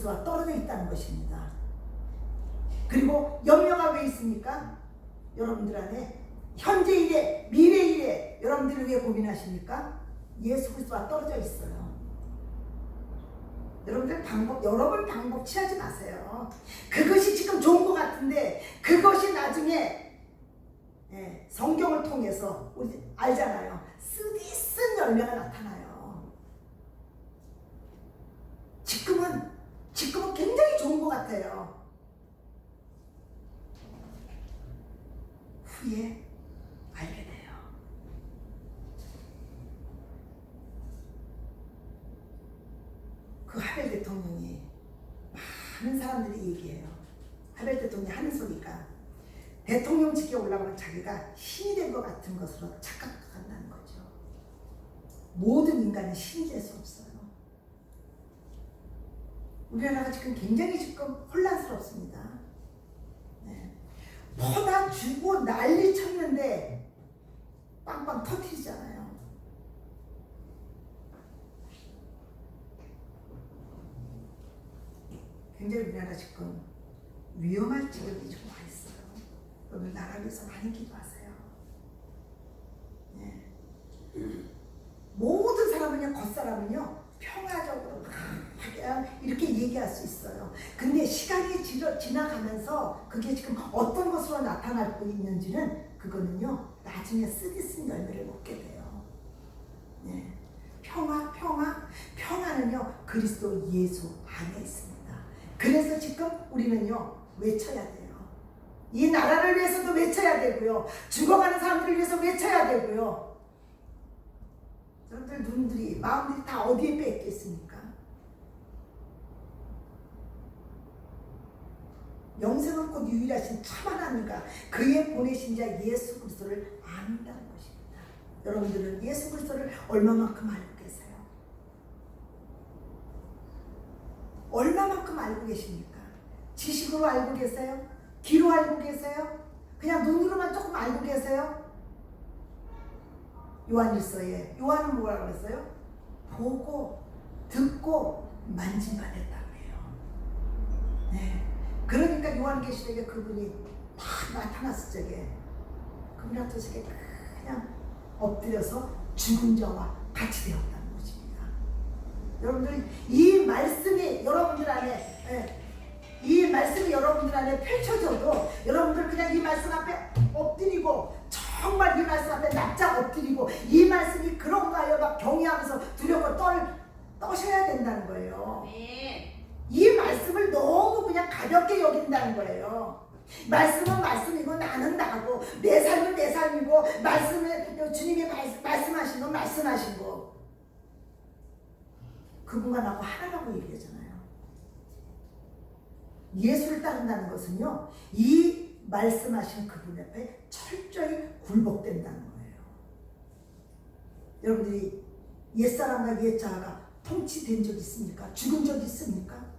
그리스도와 떨어져 있다는 것입니다. 그리고 왜 있습니까? 여러분들 안에 현재 일에 미래 일에 여러분들을 왜 고민하십니까? 예수 그리스도와 떨어져 있어요. 여러분들 방법 여러 번 방법 취하지 마세요. 그것이 지금 좋은 것 같은데 그것이 나중에 예, 성경을 통해서 우리 알잖아요. 쓰디 쓴 열매가 나타나요. 지금은 지금은 굉장히 좋은 것 같아요. 후에 알게 돼요. 그 하벨 대통령이 많은 사람들이 얘기해요. 하벨 대통령이 하는 소리가 대통령직에 올라가면 자기가 신이 된 것 같은 것으로 착각한다는 거죠. 모든 인간은 신이 될 수 없어요. 우리나라가 지금 굉장히 지금 혼란스럽습니다. 네. 퍼다 주고 난리 쳤는데 빵빵 터트리잖아요. 굉장히 우리나라 지금 위험할 지경이 좀 와 있어요. 여러분 나라 위해서 많이 기도하세요. 네. 모든 사람은요, 겉사람은요, 평화적으로 막 이렇게 얘기할 수 있어요. 근데 시간이 지러, 지나가면서 그게 지금 어떤 것으로 나타나고 있는지는 그거는요, 나중에 쓰디 쓴 열매를 먹게 돼요. 네. 평화, 평화, 평화는요, 그리스도 예수 안에 있습니다. 그래서 지금 우리는요, 외쳐야 돼요. 이 나라를 위해서도 외쳐야 되고요. 죽어가는 사람들을 위해서 외쳐야 되고요. 여러분들 눈들이 마음들이 다 어디에 빼 있겠습니까? 영생은 곧 유일하신 참 하나님과 그의 보내신 자 예수 그리스도를 안다는 것입니다. 여러분들은 예수 그리스도를 얼마만큼 알고 계세요? 얼마만큼 알고 계십니까? 지식으로 알고 계세요? 귀로 알고 계세요? 그냥 눈으로만 조금 알고 계세요? 요한일서에 요한은 뭐라고 그랬어요? 보고 듣고 만진만 했다고 해요. 네. 그러니까 요한계시록에 그분이 딱 나타났을 적에 나타났을 적에 그냥 엎드려서 죽은 자와 같이 되었다는 것입니다. 여러분들 이 말씀이 여러분들 안에 예, 이 말씀이 여러분들 안에 펼쳐져도 여러분들 그냥 이 말씀 앞에 엎드리고 정말 이 말씀 앞에 납작 엎드리고 이 말씀이 그런가요? 막 경외하면서 두려워 떨 떠셔야 된다는 거예요. 네. 이 말씀을 너무 그냥 가볍게 여긴다는 거예요. 말씀은 말씀이고 나는 나고 내 삶은 내 삶이고 말씀은 주님이 말, 말씀하신 건 말씀하신 거 그분과 나하고 하나라고 얘기하잖아요. 예수를 따른다는 것은요 이 말씀하신 그분 앞에 철저히 굴복된다는 거예요. 여러분들이 옛사람과 옛자가 통치된 적 있습니까? 죽은 적 있습니까?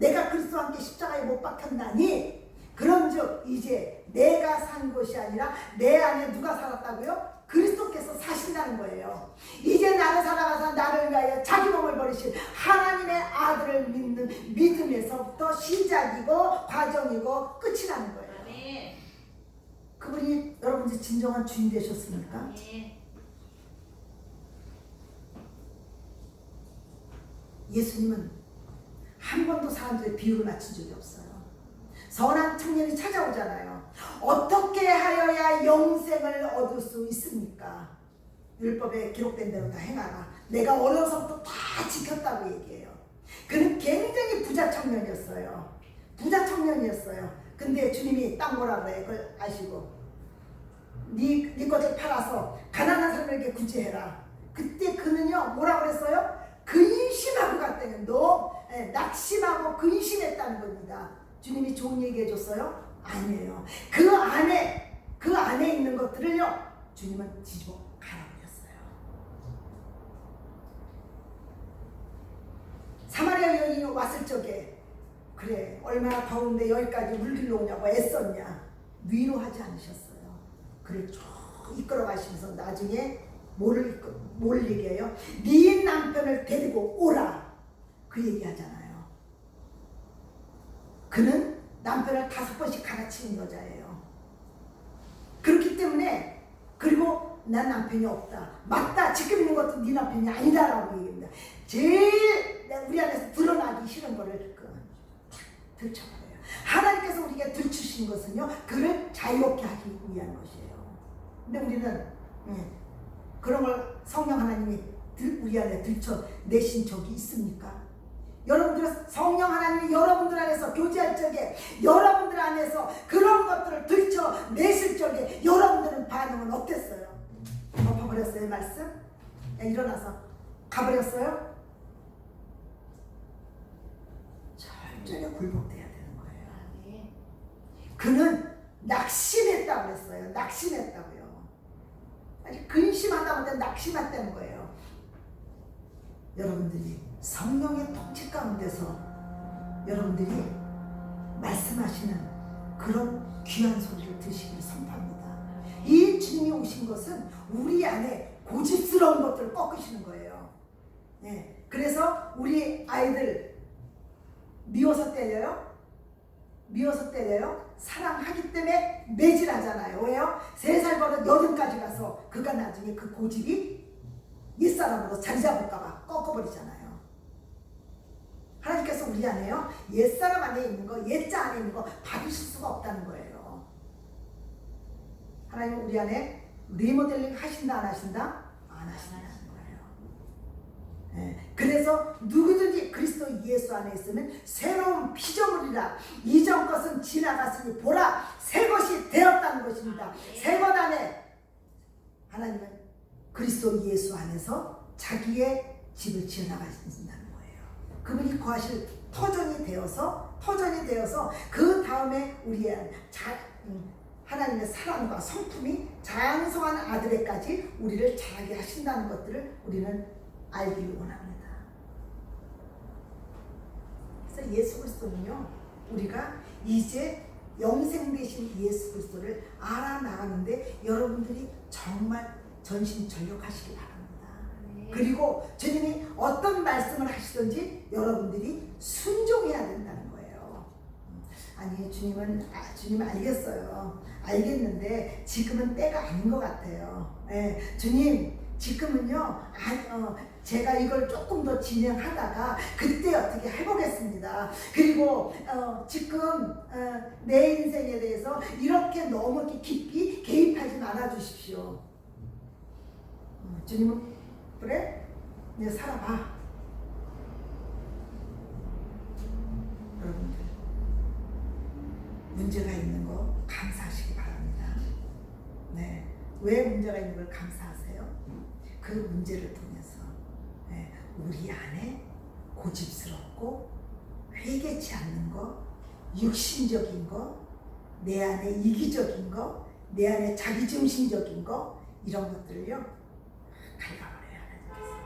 내가 그리스도와 함께 십자가에 못 박혔나니 그런즉 이제 내가 산 것이 아니라 내 안에 누가 살았다고요? 그리스도께서 사신다는 거예요. 이제 나는 살아가서 나를 위하여 자기 몸을 버리신 하나님의 아들을 믿는 믿음에서부터 시작이고 과정이고 끝이라는 거예요. 네. 그분이 여러분들 진정한 주인 되셨습니까? 네. 예수님은 한 번도 사람들의 비유를 맞춘 적이 없어요. 선한 청년이 찾아오잖아요. 어떻게 하여야 영생을 얻을 수 있습니까? 율법에 기록된 대로 다 행하라. 내가 어려서부터 다 지켰다고 얘기해요. 그는 굉장히 부자 청년이었어요. 부자 청년이었어요. 근데 주님이 딱 뭐라 그래? 그걸 아시고. 네, 네 것을 팔아서 가난한 사람에게 구제해라. 그때 그는요, 뭐라 그랬어요? 근심하고 갔다는 너 예, 낙심하고 근심했다는 겁니다. 주님이 좋은 얘기 해줬어요? 아니에요. 그 안에 그 안에 있는 것들을요 주님은 뒤집어 갈아버렸어요. 사마리아 여인이 왔을 적에 그래 얼마나 더운데 여기까지 물 길러 오냐고 애썼냐. 위로하지 않으셨어요. 그를 쭉 이끌어 가시면서 나중에 뭐를 뭘 얘기해요? 네 남편을 데리고 오라. 그 얘기하잖아요. 그는 남편을 다섯 번씩 갈아치는 여자예요. 그렇기 때문에 그리고 난 남편이 없다. 맞다. 지금 있는 것도 네 남편이 아니다라고 얘기합니다. 제일 우리 안에서 드러나기 싫은 거를 그 들춰버려요. 하나님께서 우리가 들추신 것은요, 그를 자유롭게 하기 위한 것이에요. 근데 우리는 예, 그런 걸 성령 하나님이 들- 우리 안에 들춰내신 적이 있습니까? 여러분들 성령 하나님이 여러분들 안에서 교제할 적에 여러분들 안에서 그런 것들을 들춰내실 적에 여러분들은 반응은 어땠어요? 덮어버렸어요 말씀? 야, 일어나서 가버렸어요? 철저히 굴복돼야 되는 거예요. 네. 그는 낙심했다고 그랬어요. 낙심했다고요. 아니 근심하다 못해 낙심했다는 거예요. 여러분들이 성령의 통치 가운데서 여러분들이 말씀하시는 그런 귀한 소리를 드시기를 선포합니다. 이 주님이 오신 것은 우리 안에 고집스러운 것들을 꺾으시는 거예요. 네. 그래서 우리 아이들 미워서 때려요? 미워서 때려요? 사랑하기 때문에 매질하잖아요. 왜요? 세 살 버릇 여든까지 가서 그가 나중에 그 고집이 옛사람으로 자리 잡을까봐 꺾어버리잖아요. 하나님께서 우리 안에요. 옛사람 안에 있는 거, 옛자 안에 있는 거 받으실 수가 없다는 거예요. 하나님 우리 안에 리모델링 하신다 안 하신다? 안 하신다는 거예요. 예, 그래서 누구든지 그리스도 예수 안에 있으면 새로운 피조물이라 이전 것은 지나갔으니 보라 새 것이 되었다는 것입니다. 새것 안에 하나님은 그리스도 예수 안에서 자기의 집을 지어나가신다는 거예요. 그분이 거하실 터전이 되어서 터전이 되어서 그 다음에 우리의 자, 음, 하나님의 사랑과 성품이 장성한 아들에까지 우리를 자라게 하신다는 것들을 우리는 알기를 원합니다. 그래서 예수 그리스도는요, 우리가 이제 영생 되신 예수 그리스도를 알아나가는데 여러분들이 정말 전심전력하시기 바랍니다. 네. 그리고 주님이 어떤 말씀을 하시든지 여러분들이 순종해야 된다는 거예요. 음, 아니 주님은 아, 주님 알겠어요. 알겠는데 지금은 때가 아닌 것 같아요. 예, 주님 지금은요. 아, 어, 제가 이걸 조금 더 진행하다가 그때 어떻게 해보겠습니다. 그리고 어, 지금 어, 내 인생에 대해서 이렇게 너무 깊이 개입하지 말아 주십시오. 어, 주님은 그래? 이제 살아봐. 여러분들 문제가 있는 거 감사하시기 바랍니다. 네, 왜 문제가 있는 걸 감사하세요? 그 문제를 통해서 네, 우리 안에 고집스럽고 회개치 않는 거, 육신적인 거, 내 안에 이기적인 거, 내 안에 자기중심적인 거 이런 것들을요 갈아버려요 하나님께서.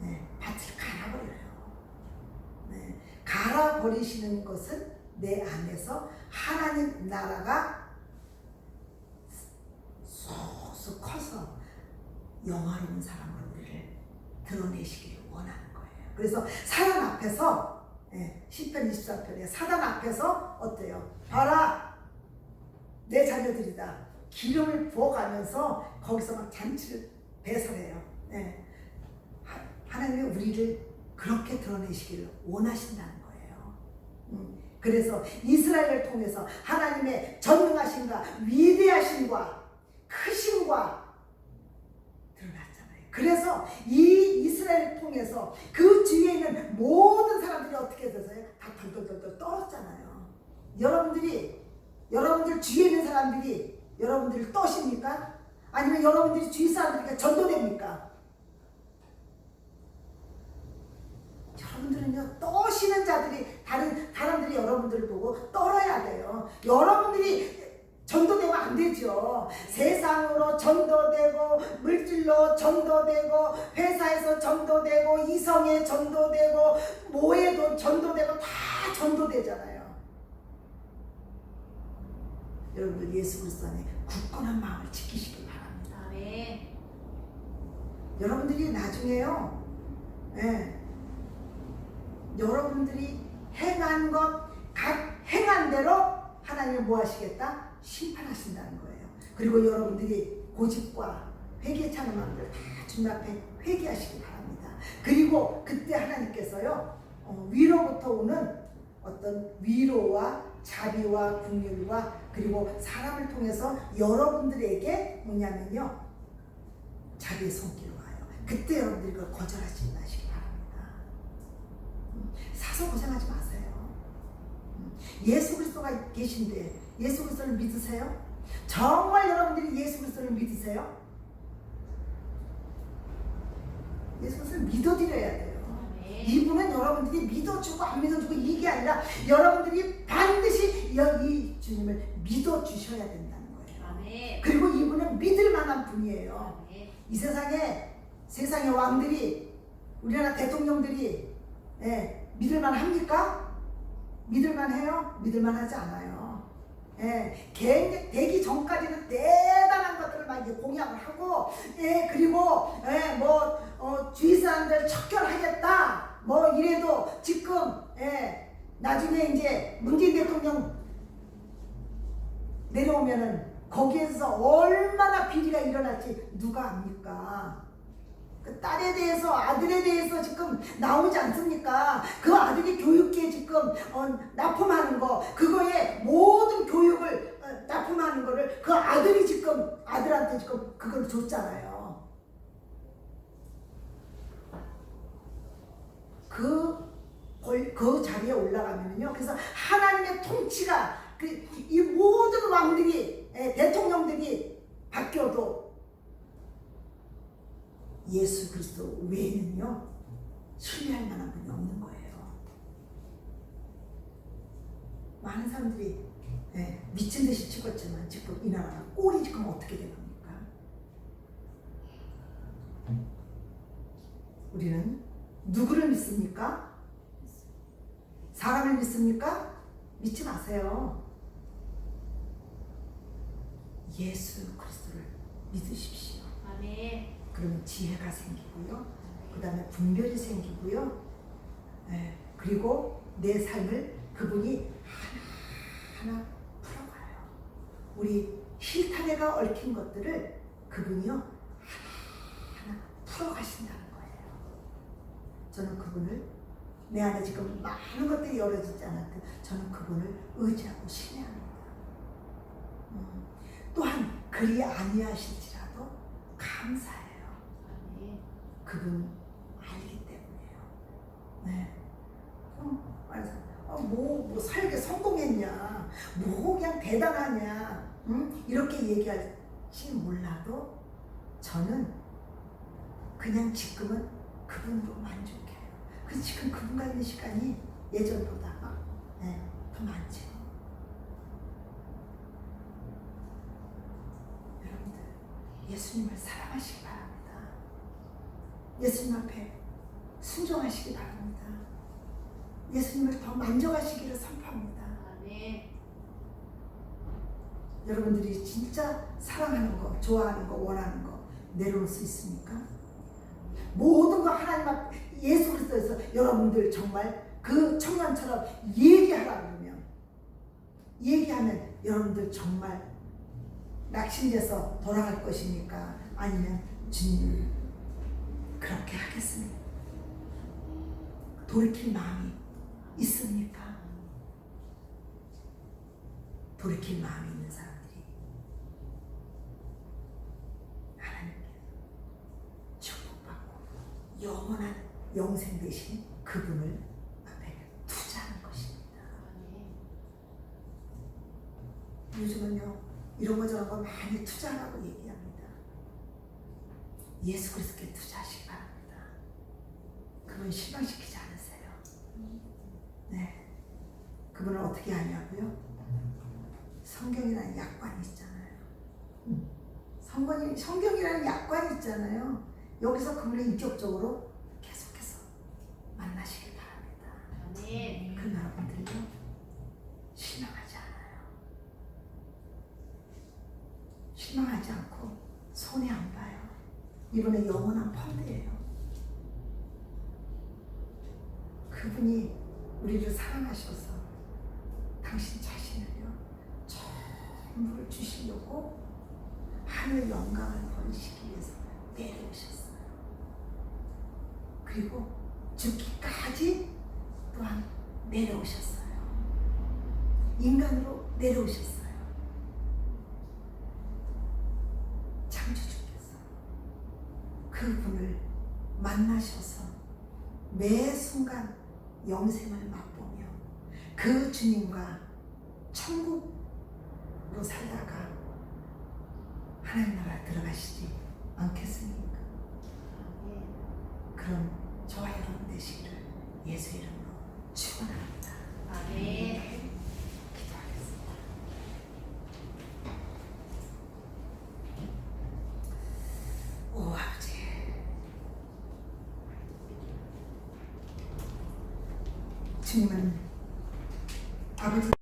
네, 밭을 갈아버려요. 네, 갈아버리시는 것은 내 안에서 하나님 나라가 쏙쏙 커서 영화로운 사람으로 우리를 드러내시기를 원하는 거예요. 그래서 사단 앞에서 예, 10편 24편에 사단 앞에서 어때요? 봐라 내 자녀들이다. 기름을 부어가면서 거기서 막 잔치를 배설해요. 예. 하- 하나님이 우리를 그렇게 드러내시기를 원하신다는 거예요. 음, 그래서 이스라엘을 통해서 하나님의 전능하심과 위대하심과 크심과 드러났잖아요. 그래서 이 이스라엘을 통해서 그 뒤에 있는 모든 사람들이 어떻게 됐어요? 다 덜덜덜덜 떨었잖아요. 여러분들이 여러분들 뒤에 있는 사람들이 여러분들을 떠십니까? 아니면 여러분들이 주위 사람들에게 전도됩니까? 여러분들은요 떠시는 자들이 다른 사람들이 여러분들을 보고 떨어야 돼요. 여러분들이 전도되면 안 되죠. 세상으로 전도되고 물질로 전도되고 회사에서 전도되고 이성에 전도되고 뭐에도 전도되고 다 전도되잖아요. 여러분들 예수 그리스도 안에 굳건한 마음을 지키시기 바랍니다. 아멘. 여러분들이 나중에요. 예. 여러분들이 행한 것, 각 행한 대로 하나님은 뭐 하시겠다? 심판하신다는 거예요. 그리고 여러분들이 고집과 회개 차는 마음들 다 주님 앞에 회개하시기 바랍니다. 그리고 그때 하나님께서요, 어, 위로부터 오는 어떤 위로와 자비와 긍휼과 그리고 사람을 통해서 여러분들에게 뭐냐면요, 자비의 손길을 와요. 그때 여러분들이 그걸 거절하지 마시기 바랍니다. 음, 사서 고생하지 마세요. 음, 예수 그리스도가 계신데 예수 그리스도를 믿으세요? 정말 여러분들이 예수 그리스도를 믿으세요? 예수 그리스도를 믿어드려야 돼요. 아멘. 이분은 여러분들이 믿어주고 안 믿어주고 이게 아니라 여러분들이 반드시 여- 이 주님을 믿어주셔야 된다는 거예요. 아멘. 그리고 이분은 믿을 만한 분이에요. 아멘. 이 세상에 세상의 왕들이 우리나라 대통령들이 예, 믿을만 합니까? 믿을만 해요? 믿을만 하지 않아요. 예, 개- 되기 전까지는 것들을 막 이제 공약을 하고, 예, 그리고 예, 뭐 어, 주위 사람들 척결하겠다, 뭐 이래도 지금 예, 나중에 이제 문재인 대통령 내려오면은 거기에서 얼마나 비리가 일어날지 누가 압니까? 그 딸에 대해서 아들에 대해서 지금 나오지 않습니까? 그 아들이 교육에 지금 어, 납품하는 거 그거에 모든 교육을 어, 납품하는 거를 그 아들이 지금 아들한테 그걸 줬잖아요. 그, 권- 그 자리에 올라가면요. 그래서 하나님의 통치가 그 이 모든 왕들이 예, 대통령들이 바뀌어도 예수 그리스도 외에는요 신뢰할 만한 분이 없는 거예요. 많은 사람들이 예, 미친 듯이 찍었지만 지금 이 나라가 꼴이 지금 어떻게 된 겁니까? 우리는 누구를 믿습니까? 사람을 믿습니까? 믿지 마세요. 예수 그리스도를 믿으십시오. 아멘. 그러면 지혜가 생기고요. 그 다음에 분별이 생기고요. 예, 그리고 내 삶을 그분이 하나하나 풀어가요. 우리 실타래가 얽힌 것들을 그분이요. 풀어가신다는 거예요. 저는 그분을 내 안에 지금 많은 것들이 열어지지 않았든 저는 그분을 의지하고 신뢰합니다. 음, 또한 그리 아니하실지라도 감사해요. 그분 알기 때문에요. 네. 어, 어, 뭐, 뭐 살게 성공했냐, 뭐 그냥 대단하냐, 응? 이렇게 얘기할지 몰라도 저는 그냥 지금은 그분으로 만족해요. 그 지금 그분과 있는 시간이 예전보다 네, 더 많죠. 여러분들 예수님을 사랑하시기 바랍니다. 예수님 앞에 순종하시기 바랍니다. 예수님을 더 만족하시기를 선포합니다. 아멘. 여러분들이 진짜 사랑하는 거, 좋아하는 거, 원하는 거 내려올 수 있습니까? 모든 거 하나님 앞 예수 그리스도에서 여러분들 정말 그 청년처럼 얘기하라 그러면 얘기하면 여러분들 정말 낙심돼서 돌아갈 것입니까? 아니면 주님 그렇게 하겠습니다. 돌이킬 마음이 있습니까? 돌이킬 마음이 있는 사람들이 하나님께서 축복받고 영원한 영생 되신 그분을 앞에 투자하는 것입니다. 요즘은요 이런 거 저런 거 많이 투자하라고 얘기합니다. 예수 그리스도께 투자하시기 바랍니다. 그분 실망시키지 않으세요. 네, 그분은 어떻게 하냐고요? 성경이라는 약관이 있잖아요. 성경이, 성경이라는 약관이 있잖아요. 여기서 그분을 인격적으로 계속해서 만나시길 바랍니다. 아멘. 그 여러분들도 실망하지 않아요. 실망하지 않고 손해 안 봐요. 이번에 영원한 펀드예요. 그분이 우리를 사랑하셔서 인간으로 내려오셨어요. 창조주께서 그분을 만나셔서 매 순간 영생을 맛보며 그 주님과 천국으로 살다가 하나님 나라 들어가시지 않겠습니까? 아멘. 그럼 저와 여러분 되시기를 예수 이름으로 축원합니다. 아멘. 기도하겠습니다. 오 아버지 주님은 아버지